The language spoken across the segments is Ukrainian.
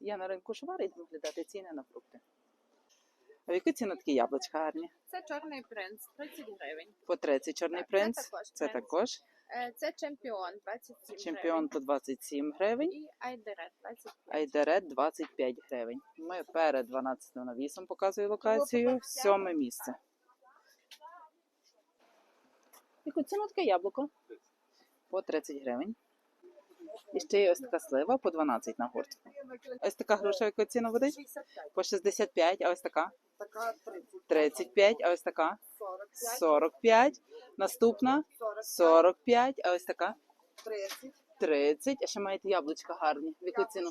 Я на ринку Шувар йдемо глядати ціни на фрукти. А в яку ціну такі яблучка гарні? Це чорний принц, 30 гривень. По 30 чорний Так, це також Це принц. також. Е, Це чемпіон, 27 Чемпіон по 27 гривень. гривень. І айдерет, 25. Айдерет 25 гривень. Ми перед 12 навісом показую локацію. Сьоме місце. Яку ціну таке яблуко? По 30 гривень. І ще є ось така слива по 12 на гурт. Ось така груша, яку ціну буде? 65. По 65, а ось така Така 30. 35, а ось така 45. 45. Наступна 45. 45, а ось така 30. 30. А ще маєте яблучка гарні. В яку ціну?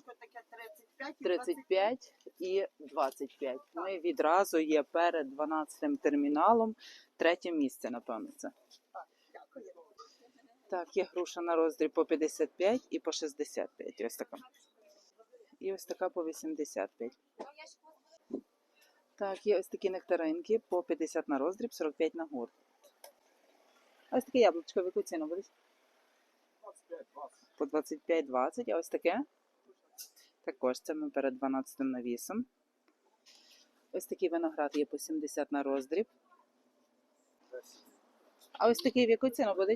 35. і 35 і 25. Ми відразу є перед 12 терміналом. Третє місце, напевно, це. Так, є груша на роздріб по 55 і по 65. Ось така. І ось така по 85. Так, є ось такі нектаринки по 50 на роздріб, 45 на гурт. Ось таке яблучко, яку ціну буде? По 25-20, а ось таке? Також це ми перед 12 навісом. Ось такий виноград є по 70 на роздріб. А ось такий в яку ціну буде?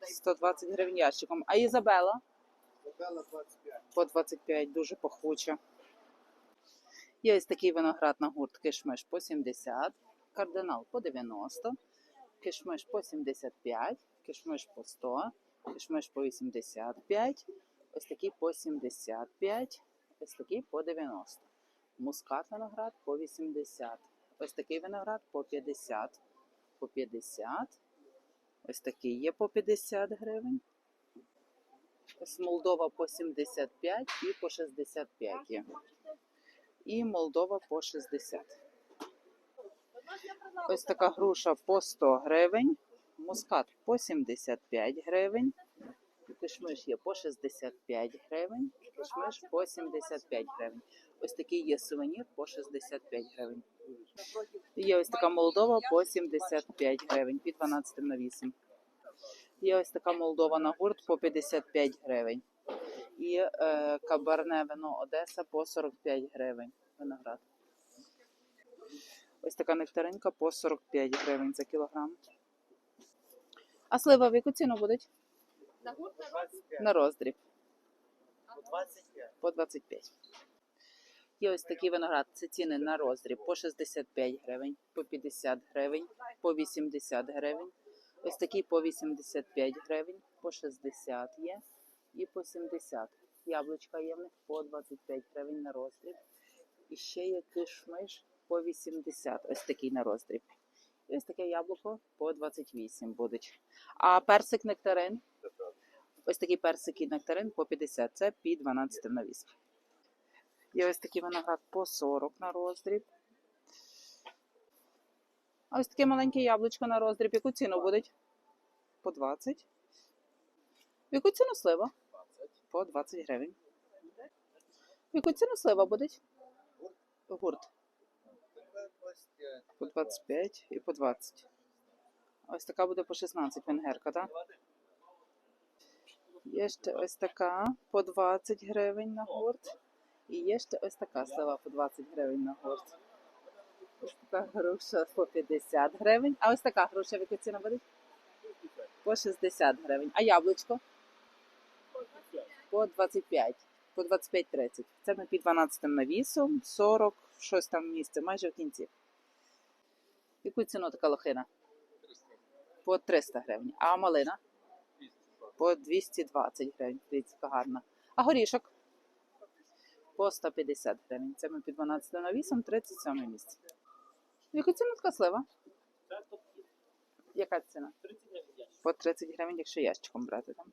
120 гривень ящиком. А Ізабела? По 25, дуже пахуча. Є ось такий виноград на гурт кишмиш по 70, кардинал по 90, кишмиш по 75, кишмиш по 100, кишмиш по 85, ось такий по 75, ось такий по 90. Мускат виноград по 80. Ось такий виноград по 50. По 50. Ось такий є по 50 гривень. Ось Молдова по 75 і по 65 є. І Молдова по 60. Ось така груша по 100 гривень. Мускат по 75 гривень. Кишмиш є по 65 гривень. Кишмиш по 75 гривень. Ось такий є сувенір по 65 гривень. Є ось така Молдова по 75 гривень, під 12 на 8. Є ось така Молдова на гурт по 55 гривень. І е, кабарне вино Одеса по 45 гривень. Виноград. Ось така нектаринка по 45 гривень за кілограм. А слива в яку ціну будуть? На гурт на роздріб. По 25. по 25. Є ось такий виноград. Це ціни на роздріб по 65 гривень, по 50 гривень, по 80 гривень. Ось такий по 85 гривень, по 60 є і по 70. Яблучка є в них по 25 гривень на роздріб. І ще є кишмиш по 80. Ось такий на роздріб. І ось таке яблуко по 28 будуть. А персик нектарин Ось такий персик і нектарин по 50. Це під 12 навіс. Є ось такий виноград по 40 на роздріб. Ось таке маленьке яблучко на роздріб. Яку ціну будуть? По 20. Яку ціну слива? По 20 гривень. Яку ціну слива будуть? Гурт. По 25 і по 20. Ось така буде по 16 венгерка, так? Є ще ось така по 20 гривень на гурт. І є ще ось така слива по 20 гривень на гурт. Ось така груша по 50 гривень. А ось така груша, в яку ціну буде? По 60 гривень. А яблучко? По 25. По 25-30. Це ми під 12 навісом, 40, щось там місце, майже в кінці. Яку ціну така лохина? По 300 гривень. А малина? по 220 гривень. Дивіться, гарна. А горішок? По 150 гривень. Це ми під 12 на 8, 37 місце. Яка Яку ціну така слива? Яка ціна? По 30 гривень, якщо ящиком брати там.